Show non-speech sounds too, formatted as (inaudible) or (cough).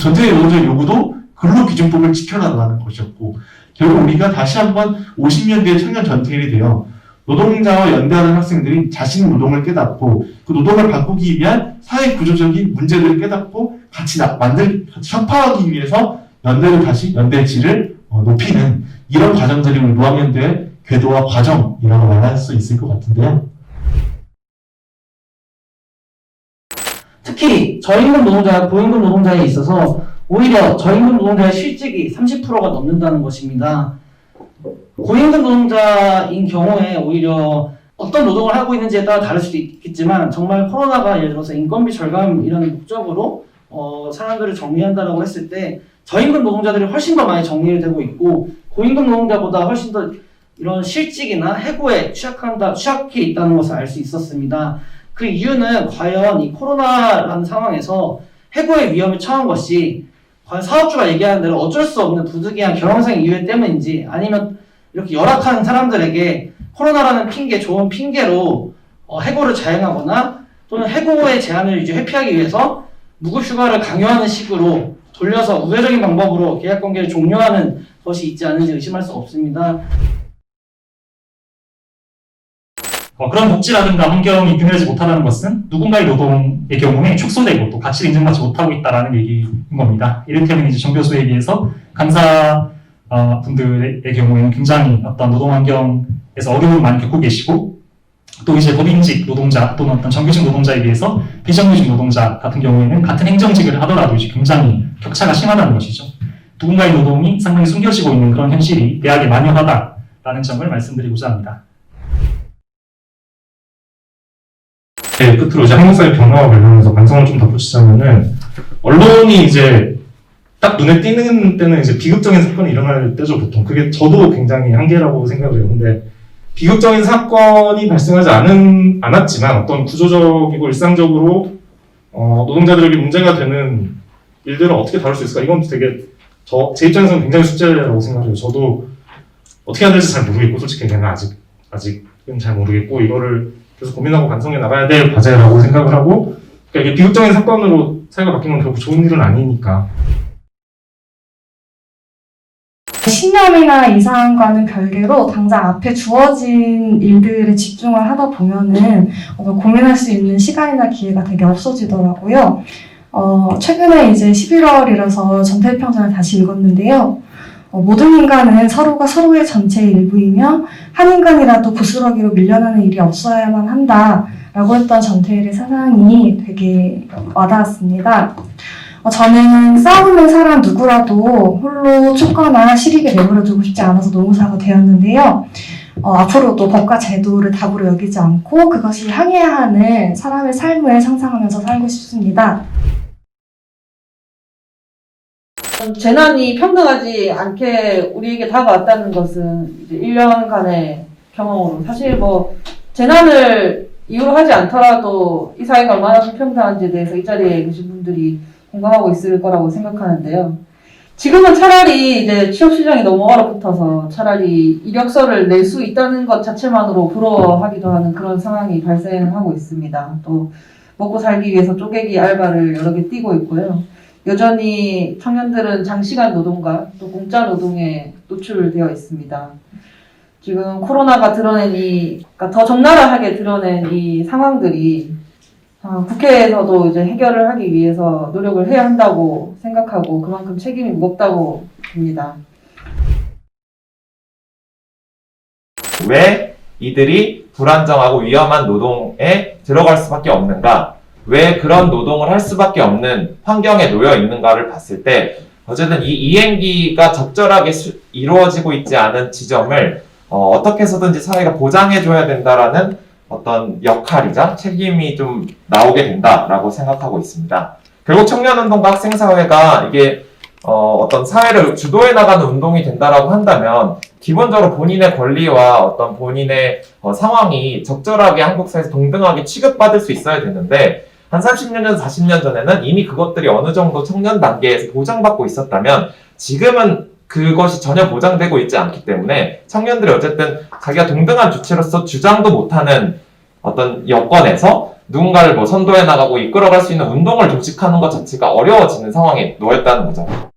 전체 노동자 요구도 근로 기준법을 지켜나가는 것이었고 결국 우리가 다시 한번 50년 뒤에 청년 전태일이 되어 노동자와 연대하는 학생들이 자신 노동을 깨닫고 그 노동을 바꾸기 위한 사회 구조적인 문제들을 깨닫고 같이 나- 만들 같이 협파하기 위해서 연대를 다시 질을 어, 높이는 이런 과정들이 우리 노학연대의 궤도와 과정이라고 말할 수 있을 것 같은데요. 특히 저임금 노동자, 고임금 노동자에 있어서 오히려 저임금 노동자의 실직이 30%가 넘는다는 것입니다. 고임금 노동자인 경우에 오히려 어떤 노동을 하고 있는지에 따라 다를 수도 있겠지만 정말 코로나가 예를 들어서 인건비 절감 이런 목적으로 어, 사람들을 정리한다라고 했을 때 저임금 노동자들이 훨씬 더 많이 정리되고 있고 고임금 노동자보다 훨씬 더 이런 실직이나 해고에 취약한다, 취약해 있다는 것을 알 수 있었습니다. 그 이유는 과연 이 코로나라는 상황에서 해고의 위험에 처한 것이 과연 사업주가 얘기하는 대로 어쩔 수 없는 부득이한 경영상 이유 때문인지 아니면 이렇게 열악한 사람들에게 코로나라는 핑계, 좋은 핑계로 어, 해고를 자행하거나 또는 해고의 제한을 이제 회피하기 위해서 무급휴가를 강요하는 식으로 돌려서 우회적인 방법으로 계약 관계를 종료하는 것이 있지 않은지 의심할 수 없습니다. 어, 그런 복지라든가 환경이 균일하지 못하다는 것은 누군가의 노동의 경우에 축소되고 또 가치를 인정받지 못하고 있다는 얘기인 겁니다. 이를테면 이제 정 교수에 비해서 간사 어, 분들의 경우에는 굉장히 어떤 노동 환경에서 어려움을 많이 겪고 계시고 또 이제 법인직 노동자 또는 어떤 정규직 노동자에 비해서 비정규직 노동자 같은 경우에는 같은 행정직을 하더라도 이제 굉장히 격차가 심하다는 것이죠. 누군가의 노동이 상당히 숨겨지고 있는 그런 현실이 대학에 만연하다라는 점을 말씀드리고자 합니다. 네, 끝으로 이제 한국 사회 변화와 관련해서 반성을 좀 덧붙이자면은 언론이 이제 딱 눈에 띄는 때는 이제 비극적인 사건이 일어날 때죠 보통. 그게 저도 굉장히 한계라고 생각을 해요. 근데 비극적인 사건이 발생하지 않은 않았지만 어떤 구조적이고 일상적으로 어, 노동자들에게 문제가 되는 일들을 어떻게 다룰 수 있을까? 이건 되게 저 제 입장에서는 굉장히 숙제라고 생각해요. 저도 어떻게 해야 될지 잘 모르겠고 솔직히 걔는 아직 아직은 잘 모르겠고 이거를 계속 고민하고 반성해 나가야 될 과제라고 (laughs) 생각을 하고 그러니까 이게 비극적인 사건으로 사회가 바뀌는 건 결국 좋은 일은 아니니까 10년이나 이상과는 별개로 당장 앞에 주어진 일들에 집중을 하다 보면은 어, 고민할 수 있는 시간이나 기회가 되게 없어지더라고요. 어, 최근에 이제 11월이라서 전태일평전을 다시 읽었는데요. 어, 모든 인간은 서로가 서로의 전체의 일부이며 한 인간이라도 부스러기로 밀려나는 일이 없어야만 한다라고 했던 전태일의 사상이 되게 와닿았습니다. 어, 저는 싸우는 사람 누구라도 홀로 쫓거나 시리게 내버려두고 싶지 않아서 노무사가 되었는데요. 어, 앞으로도 법과 제도를 답으로 여기지 않고 그것이 항해야 하는 사람의 삶을 상상하면서 살고 싶습니다. 재난이 평등하지 않게 우리에게 다가왔다는 것은 이제 1년간의 경험으로 사실 뭐 재난을 이유로 하지 않더라도 이 사회가 얼마나 불평등한지에 대해서 이 자리에 계신 분들이 공감하고 있을 거라고 생각하는데요. 지금은 차라리 이제 취업 시장이 너무 얼어붙어서 차라리 이력서를 낼 수 있다는 것 자체만으로 부러워하기도 하는 그런 상황이 발생하고 있습니다. 또 먹고 살기 위해서 쪼개기 알바를 여러 개 뛰고 있고요. 여전히 청년들은 장시간 노동과 또 공짜 노동에 노출되어 있습니다. 지금 코로나가 드러낸 이, 그러니까 더 적나라하게 드러낸 이 상황들이 아, 국회에서도 이제 해결을 하기 위해서 노력을 해야 한다고 생각하고 그만큼 책임이 무겁다고 봅니다. 왜 이들이 불안정하고 위험한 노동에 들어갈 수밖에 없는가? 왜 그런 노동을 할 수밖에 없는 환경에 놓여 있는가를 봤을 때 어쨌든 이 이행기가 적절하게 수- 이루어지고 있지 않은 지점을 어, 떻게 해서든지 사회가 보장해줘야 된다라는 어떤 역할이자 책임이 좀 나오게 된다라고 생각하고 있습니다. 결국 청년운동과 학생사회가 이게 어, 어떤 사회를 주도해 나가는 운동이 된다라고 한다면 기본적으로 본인의 권리와 어떤 본인의 어, 상황이 적절하게 한국 사회에서 동등하게 취급받을 수 있어야 되는데 한 30년 전, 40년 전에는 이미 그것들이 어느 정도 청년 단계에서 보장받고 있었다면 지금은 그것이 전혀 보장되고 있지 않기 때문에 청년들이 어쨌든 자기가 동등한 주체로서 주장도 못하는 어떤 여건에서 누군가를 뭐 선도해 나가고 이끌어갈 수 있는 운동을 조직하는 것 자체가 어려워지는 상황에 놓였다는 거죠.